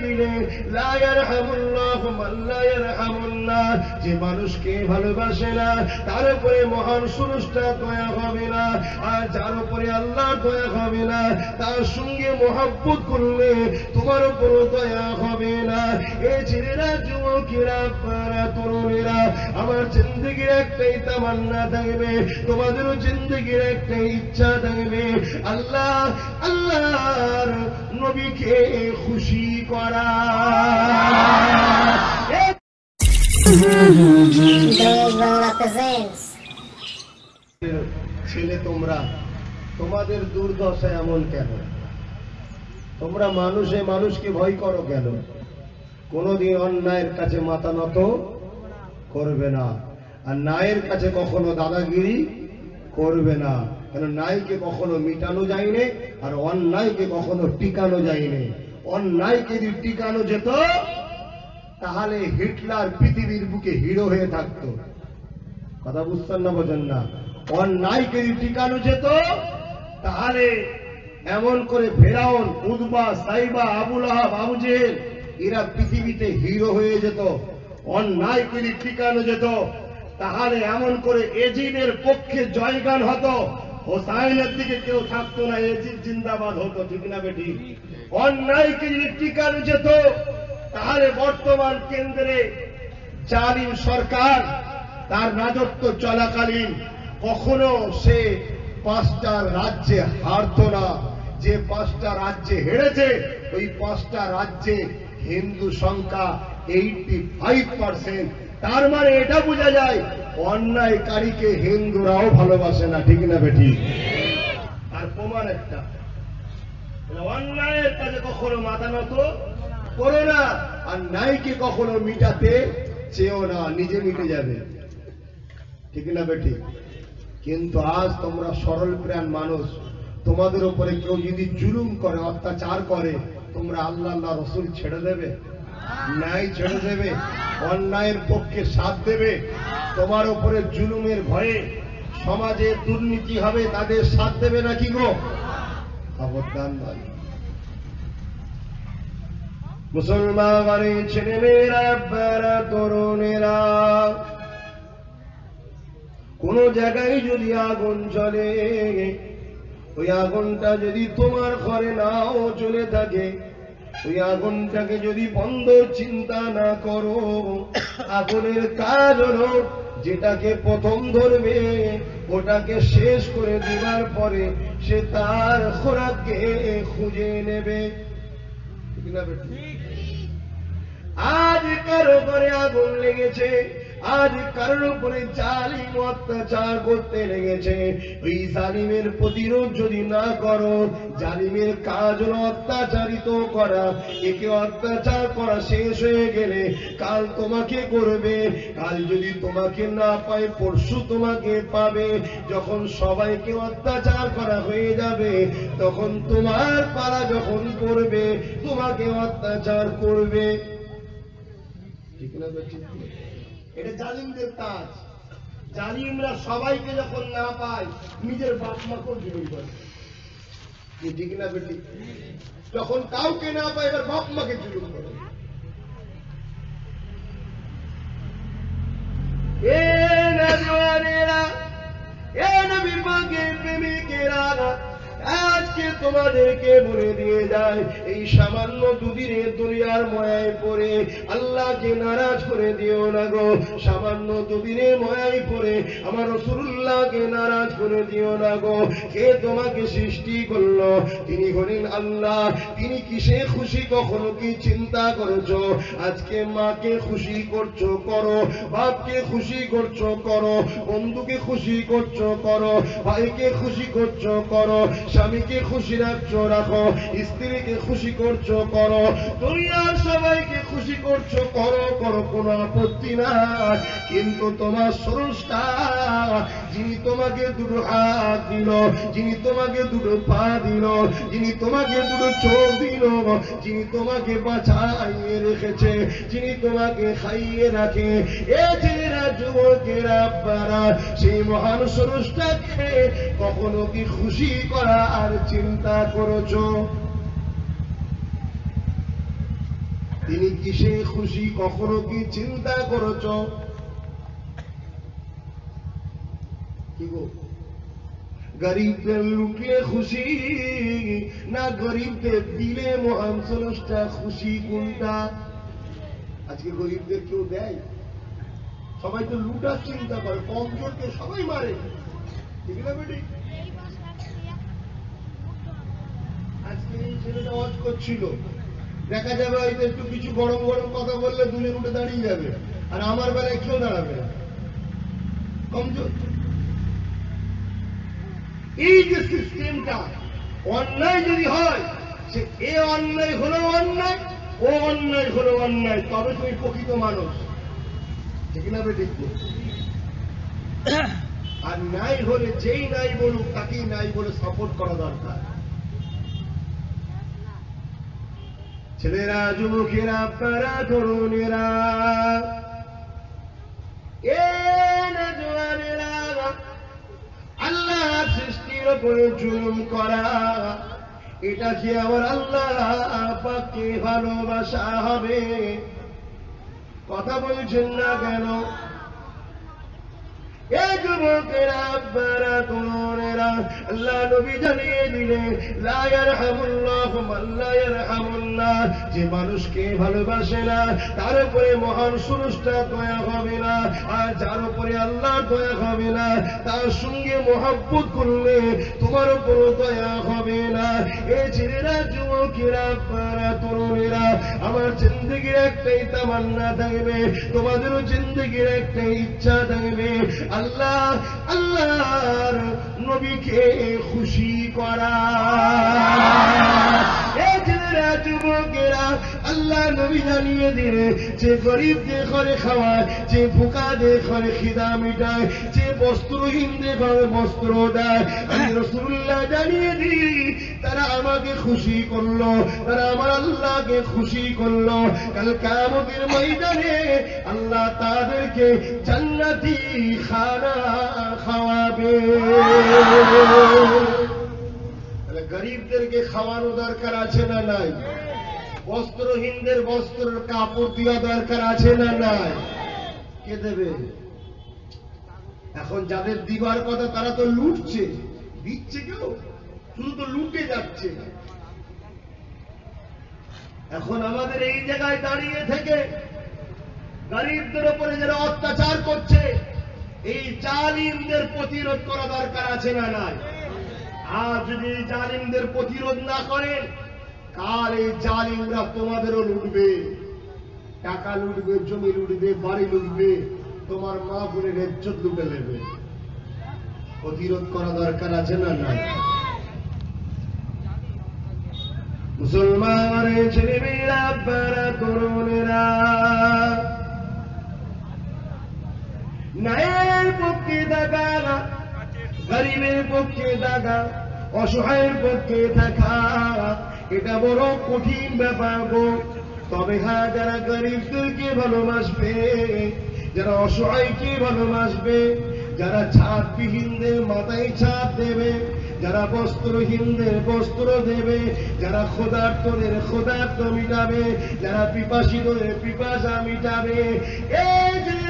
জমিনে লা ইয়ারহামুল্লাহু লা ইয়ারহামুল্লাহ। যে মানুষকে ভালোবাসে না, তার উপরে মহান সুরষ্টা দয়া হবে না। আর যার উপরে আল্লাহ দয়া হবে না, তার সঙ্গে মহাব্বত করলে তোমার উপর দয়া হবে না। এ ছেলেরা, যুবকেরা আপনারা তরুণেরা, আমার জিন্দগির একটাই তামান্না থাকবে, তোমাদেরও জিন্দগির একটাই ইচ্ছা থাকবে। আল্লাহ, আল্লাহর নবীকে খুশি Bangla presents ছেলে তোমরা, তোমাদের দুর্দশা এমন কেন? তোমরা মানুষে মানুষকে ভয় করো কেন? কোনোদিন অন্যায়ের কাছে মাথা নত করবে না। আর ন্যায়ের কাছে কখনো দাদাগিরি করবে না। কেন ন্যায়কে কখনো মিটানো যায়নি, আর অন্যায়কে কখনো টিকানো যায়নি। অন্যায়কে যদি টিকানো যেত, তাহলে হিটলার পৃথিবীর বুকে হিরো হয়ে থাকতো। কথা বুঝতেন না বোঝেন না? অন্যায়কে যদি টিকানো যেত, তাহলে এমন করে ফেরাউন, উদ্বা, সাইবা আবুল আহাব আবু জেহেল, এরা পৃথিবীতে হিরো হয়ে যেত। অন্যায়কে যদি টিকানো যেত, তাহলে এমন করে এজিদের পক্ষে জয়গান হতো। হোসাইনের দিকে কেউ থাকতো না, এজিদ জিন্দাবাদ হতো, ঠিক না বেটি? অন্যায়কে যদি টিকানো যেত, তাহলে বর্তমান কেন্দ্রে জালিম সরকার তার রাজত্ব চলাকালীন কখনো সে পাঁচটা রাজ্যে হারত না। যে পাঁচটা রাজ্যে হেরেছে, ওই পাঁচটা রাজ্যে হিন্দু সংখ্যা এইটি ফাইভ পার্সেন্ট তার মানে এটা বোঝা যায়, অন্যায়কারীকে হিন্দুরাও ভালোবাসে না, ঠিক না বেটি আর প্রমাণ একটা। অন্যায়ের কাছে কখনো মাথা নত করো না, আর ন্যায়কে কখনো মিটাতে চেয়েও না, নিজে মিটে যাবে। ঠিক না বেটি কিন্তু আজ তোমরা সরল প্রাণ মানুষ। তোমাদের উপরে কেউ যদি জুলুম করে, অত্যাচার করে, তোমরা আল্লাহ আল্লাহ, রসুল ছেড়ে দেবে? ন্যায় ছেড়ে দেবে? অন্যায়ের পক্ষে সাথ দেবে? তোমার উপরে জুলুমের ভয়ে সমাজে দুর্নীতি হবে, তাদের সাথ দেবে নাকি গো? সাবধান ভাই মুসলমান ছেলে মেয়েরা তরুণেরা কোন জায়গায় যদি আগুন জ্বলে ওই আগুনটা যদি তোমার ঘরে নাও চলে থাকে ওই আগুনটাকে যদি বন্ধ চিন্তা না করো আগুনের কাজ হলো যেটাকে প্রথম ধরবে ওটাকে শেষ করে দেবার পরে সে তার খোরাককে খুঁজে নেবে? আজ কারও করে আগুন লেগেছে আজ কারোর উপরে জালিম অত্যাচার করতে লেগেছে। ওই জালিমের প্রতিরোধ যদি না করো, জালিমের কাজ হলো অত্যাচারিত করা। একে অত্যাচার করা শেষ হয়ে গেলে কাল তোমাকে করবে। কাল যদি তোমাকে না পায়, পরশু তোমাকে পাবে। যখন সবাইকে অত্যাচার করা হয়ে যাবে, তখন তোমার পাড়া যখন করবে তোমাকে অত্যাচার করবে। ঠিক না? এটা জালিমদের কাজ। জালিমরা সবাইকে যখন না পায়, নিজের বাপ মাকেও জুলুম করে ঠিক না বেটি? যখন কাউকে না পায়, এবার বাপ মাকে জুলুম করে এ নজওয়ানেরা এ নবী পাকের প্রেমিকেরা আজকে তোমাদেরকে বলে দিয়ে যায়, এই সামান্য দুদিনের দুনিয়ার ময়ায় পড়ে আল্লাহকে নারাজ করে দিও না গো। সামান্য দুদিনের ময়ায় পড়ে আমার রসুল্লাহকে নারাজ করে দিও না গো। কে তোমাকে সৃষ্টি করল? তিনি হলেন আল্লাহ। তিনি কিসে খুশি কখনো কি চিন্তা করেছ? আজকে মাকে খুশি করছ, করো। বাপকে খুশি করছ, করো। বন্ধুকে খুশি করছ, করো। ভাইকে খুশি করছ, করো। স্বামীকে খুশি রাখছো, রাখো। স্ত্রীকে খুশি করছ, করো। দুনিয়ার সবাইকে খুশি করছ, করো করো, কোনো আপত্তি না কিন্তু তোমার স্রষ্টা, যিনি তোমাকে দুটো হাত দিল, যিনি তোমাকে দুটো পা দিল, যিনি তোমাকে দুটো চোখ দিল, যিনি তোমাকে বাঁচাইয়ে রেখেছে, যিনি তোমাকে খাইয়ে রাখে। এ ছেলেরা, যুবকেরা সেই মহান স্রষ্টাকে কখনো কি খুশি করা আর চিন্তা করেছ? তিনি কিসে খুশি? কখনো কি চিন্তা করেছ? কি গো? গরিবদের লুটলে খুশি না গরিবদের দিলে মহান সরসটা খুশি কোনটা? আজকে গরিবদের কেউ দেয়? সবাই তো লুটার চিন্তা করে, কমজোরকে সবাই মারে। ঠিক না বেটি? দেখা যাবে হয়তো একটু কিছু গরম গরম কথা বললে দুলে উঠে দাঁড়িয়ে যাবে। আর আমার বেলায় কেউ দাঁড়াবে না। কমজোর এই যে সিস্টেমটা অন্যায় যদি হয়, সে এ অন্যায় হলো অন্যায়, ও অন্যায় হলো অন্যায়, তবে তুমি প্রকৃত মানুষ। ঠিক না বেটি আর নাই হলে যেই নাই বলুক, তাকেই নাই বলে সাপোর্ট করা দরকার। ছেলেরা, যুবকেরা, আপনারা, তরুণেরা। আল্লাহ সৃষ্টির উপরে জুলুম করা, এটা কি আমার আল্লাহ পাকে ভালোবাসা হবে? কথা বলছেন না কেন? এ যুবকেরা আব্বারা তরুণেরা, আল্লাহ নবী জানিয়ে দিলে লা ইয়ারহামুল্লাহ লা ইয়ারহামুল্লাহ। যে মানুষকে ভালোবাসে না, তার উপরে মহান সুরুষটা দয়া হবে না, আর যার উপরে আল্লাহ দয়া হবে না, তার সঙ্গে মহাব্বত করলে তোমার উপর দয়া হবে না। এ ছেলেরা, যুবকেরা আব্বারা তরুণীরা, আমার জিন্দগির একটাই তামান্না থাকবে, তোমাদেরও জিন্দগির একটাই ইচ্ছা থাকবে। আল্লাহ, আল্লাহর নবীকে খুশি করা। যুবকেরা আল্লাহ নবী জানিয়ে দিলে যে গরিবকে ঘরে খাওয়ায় যে ফুকাদের ঘরে খিদা মিটায় যে বস্ত্রহীনদের ঘরে বস্ত্র দেয় আমি রসুল্লাহ জানিয়ে দিই তারা আমাকে খুশি করল তারা আমার আল্লাহকে খুশি করল। কাল কামতের ময়দানে আল্লাহ তাদেরকে জান্নাতি খানা খাওয়াবে। গরিবদেরকে খাওয়ানো দরকার আছে না নাই? বস্ত্রহীনদের বস্ত্রের কাপড় দেওয়া দরকার আছে না নাই? কে দেবে? এখন যাদের দিবার কথা তারা তো লুটছে। দিচ্ছে কেউ? শুধু তো লুটে যাচ্ছে। এখন আমাদের এই জায়গায় দাঁড়িয়ে থেকে গরিবদের উপরে যারা অত্যাচার করছে, এই জালিমদের প্রতিরোধ করা দরকার আছে না নাই? আর যদি জালিমদের প্রতিরোধ না করেন কাল এই জালিমরা তোমাদেরও লুটবে। টাকা লুটবে, জমি লুটবে, বাড়ি লুটবে, তোমার মা বোনের ইজ্জত লুটে নেবে। প্রতিরোধ করা দরকার আছে না তরুণেরা, ন্যায়ের পক্ষে থাকা গরিবের পক্ষে থাকা, অসহায়ের পক্ষে থাকা এটা বড় কঠিন ব্যাপার গো। তবে হ্যাঁ যারা গরিবদেরকে ভালোবাসবে, যারা অসহায়কে ভালোবাসবে, যারা ছাদবিহীনদের মাথায় ছাদ দেবে, যারা বস্ত্রহীনদের বস্ত্র দেবে, যারা ক্ষুধার্তদের ক্ষুধার্ত মিটাবে, যারা পিপাসিতদের পিপাসা মিটাবে, এই নবী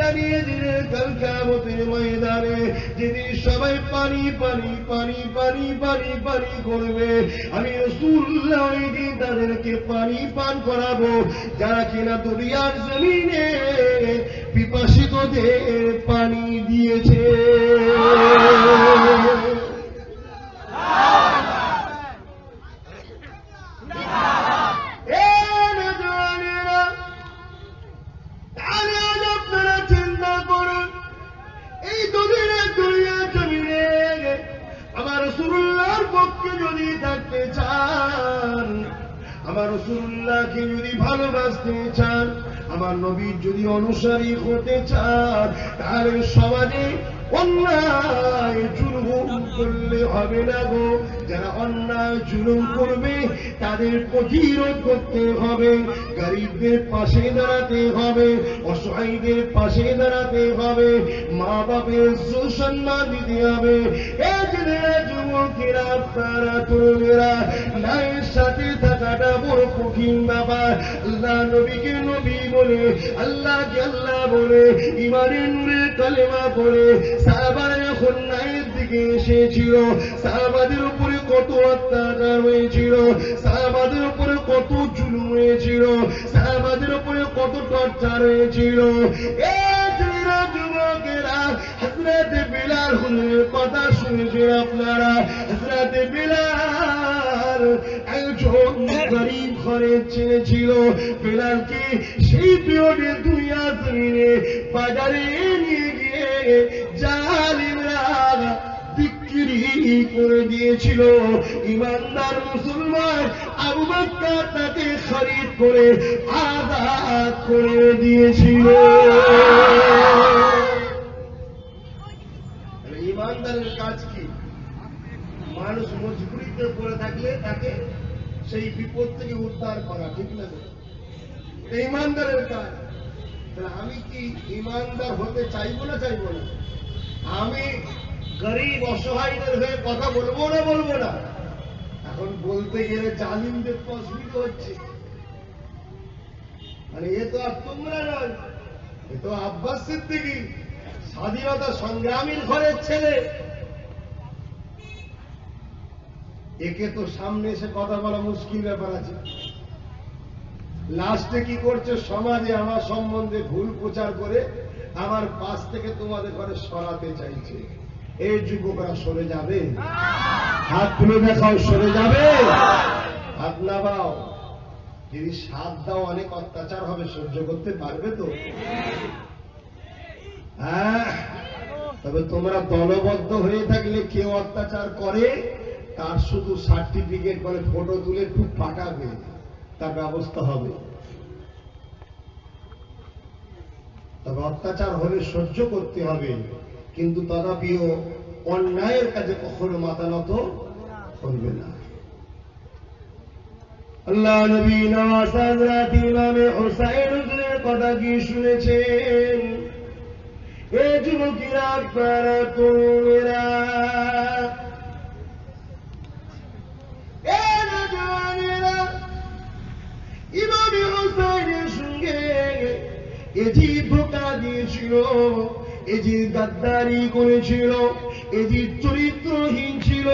জানিয়ে দিলেন কাল কিয়ামতের ময়দানে যেদিন সবাই পানি পানি পানি পানি পানি পানি করবে, আমি রসুল্লাহ তাদেরকে পানি পান করাবো। যারা কিনা দুনিয়ার জমিনে পিপাসিতদের পানি দিয়েছে। যদি থাকতে চান। আমার রসুল্লাহকে যদি ভালোবাসতে চান, আমার নবীর যদি অনুসারী হতে চান, তাহলে সমাজে অন্যায় জুলুম করলে হবে না গো। যারা অন্যায় জুলুম করবে, তাদের প্রতিরোধ করতে হবে। গরিবদের পাশে দাঁড়াতে হবে, অসহায়দের পাশে দাঁড়াতে হবে। মা বাপের সুসম্মান দিতে হবে। এই যুবকেরা আপনারা তরুণেরা ন্যায়ের সাথে থাকাটা বড় কঠিন ব্যাপার। আল্লাহ নবীকে নবী বলে আল্লাহকে আল্লাহ বলে ইমানের নূরে কালেমা পড়ে। সাহাবারা যখন নায়ের দিকে এসেছিল সাহাবাদের উপরে কত অত্যাচার হয়েছিল সাহাবাদের উপরে কত জুলুম হয়েছিল সাহাবাদের উপরে কত টর্চার হয়েছিল। এ ছেলেরা, যুবকেরা হজরতে বিলাল হুজুরের কথা শুনেছেন আপনারা। হজরতে বিলাল একজন গরিব ঘরের ছেলে ছিল। বিলালকে সেই পিরিয়ডে দুনিয়া জমিনে বাজারে নিয়ে গিয়ে জালিমরা বিক্রি করে দিয়েছিল। ইমানদার মুসলমান আবু বকর তাকে খরিদ করে আজাদ করে দিয়েছিল। ইমানদারের কাজ কি? মানুষ মজবুরিতে পড়ে থাকলে তাকে সেই বিপদ থেকে উদ্ধার করা, ঠিক না ইমানদারের কাজ। আমি কি ইমানদার হতে চাইব না চাইব না? আমি গরিব, অসহায়দের হয়ে কথা বলব না বলব না? এখন বলতে গেলে জালিমদের তো অসুবিধা হচ্ছে। মানে এ তো আর তোমরা নয়, এ তো আব্বাস সিদ্দিকি। স্বাধীনতা সংগ্রামীর ঘরের ছেলে। একে তো সামনে এসে কথা বলা মুশকিল ব্যাপার আছে। লাস্টে কি করছে সমাজে আমার সম্বন্ধে ভুল প্রচার করে আমার পাশ থেকে তোমাদের ঘরে সরাতে চাইছে। এই যুবকরা সরে যাবে। হাত তুলে দেখাও, সরে যাবে। হাত নামাও। যদি সাত দাও, অনেক অত্যাচার হবে, সহ্য করতে পারবে তো? হ্যাঁ? তবে তোমরা দলবদ্ধ হয়ে থাকলে কেউ অত্যাচার করে, তার শুধু সার্টিফিকেট মানে ফটো তুলে একটু পাঠাবে তার ব্যবস্থা হবে। তবে অত্যাচার হলে সহ্য করতে হবে, কিন্তু তথাপিও অন্যায়ের কাছে কখনো মাথা নত করবে না। আল্লাহ নবী নওয়াজ হযরত ইমামে হুসাইন কথা কি শুনেছেন? এ যুবকেরা আপনারা তরুণেরা দিয়েছিল এ যে করেছিল এ চরিত্রহীন ছিল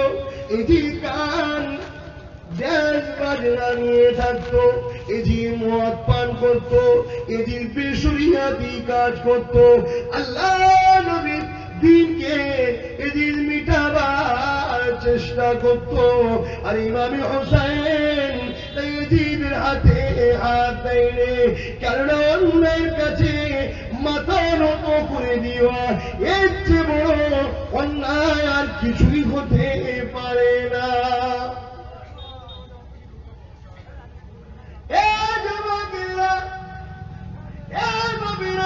এ যে কান বাজনা নিয়ে থাকতো। এ যে মদ পান করতো এ যে বেসরিয়াতি কাজ করতো। আল্লাহ নবীর দিনকে এদিন মিটাবার চেষ্টা করতো। আর ইমামে হোসাইন এজিদের হাতে হাত দেয়নি। কেননা অন্যের কাছে মাথা নত করে দিও। এর চেয়ে বড় অন্যায় আর কিছুই হতে পারে না এ যুবকেরা, এ নবীরা,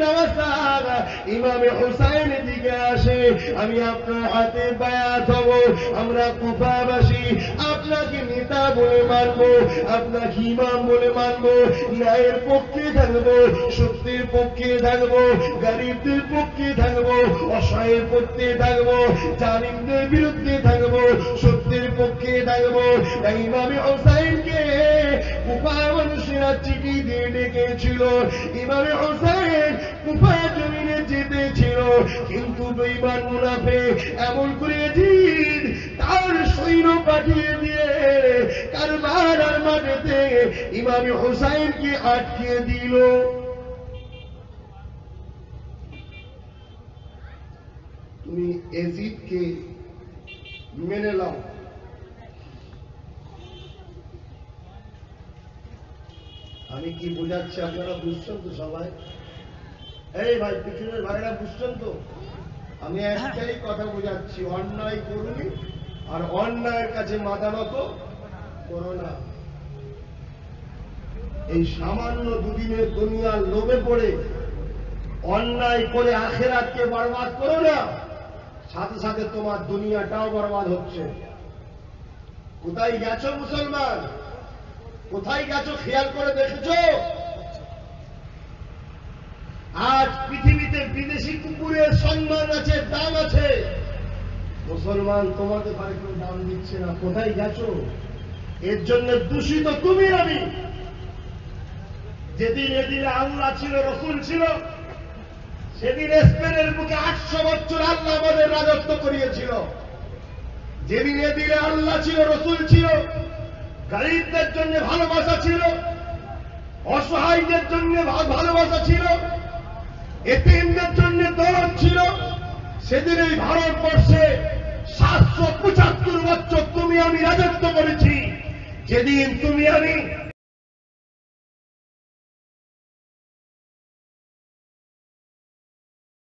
নওয়াজ ইমামে হুসাইনের দিকে আসে, আমি আপনার হাতে বায়াত হব, আমরা কুফাবাসী, আপনাকে নেতা বলে মানব, আপনাকে ইমাম বলে মানব, ন্যায়ের পক্ষে থাকব, সত্যের পক্ষে থাকব, গরিবদের পক্ষে থাকব, অসহায়ের পক্ষে থাকব, জালিমদের বিরুদ্ধে থাকব, সত্যের পক্ষে থাকব। ইমামে হোসাইনকে কুফা মানুষেরা চিঠি দিয়ে ডেকেছিল। ইমামে হোসাইন কুফা জমিনে যেতেছিল কিন্তু বেইমান মুনাফে এমন করে জিদ তার সৈন্য পাঠিয়ে দিয়ে কারবার মাঠেতে ইমামে হোসাইনকে আটকে দিল। তুমি এজিদকে মেনে নাও। আমি কি বোঝাচ্ছি আপনারা বুঝছেন তো সবাই? এই ভাই পিছনের ভাইরা বুঝছেন তো? আমি একটাই কথা বোঝাচ্ছি অন্যায় করুন আর অন্যায়ের কাছে মাথা নত করো না। এই সামান্য দুদিনের দুনিয়ার লোভে পড়ে অন্যায় করে আখেরাতকে বরবাদ করো না। সাথে সাথে তোমার দুনিয়াটাও বরবাদ হচ্ছে। কোথায় গেছো মুসলমান? কোথায় গেছো খেয়াল করে দেখেছ? আজ পৃথিবীতে বিদেশি কুকুরের সম্মান আছে, দাম আছে। মুসলমান তোমাদের ঘরে কেউ দাম দিচ্ছে না, কোথায় গেছো? এর জন্য দূষিত তুমি আমি। যেদিন এদিনে আল্লাহ ছিল, রসুল ছিল, সেদিন স্পেনের বুকে আটশো বছর আল্লাহ আমাদের রাজত্ব করিয়েছিল। যেদিন এদিনে আল্লাহ ছিল, রসুল ছিল, গরিবদের জন্য ভালোবাসা ছিল, অসহায়দের জন্য ভালোবাসা ছিল এতিমদের জন্য দরদ ছিল। সেদিন এই ভারতবর্ষে সাতশো পঁচাত্তর বছর তুমি আমি রাজত্ব করেছি। যেদিন তুমি আমি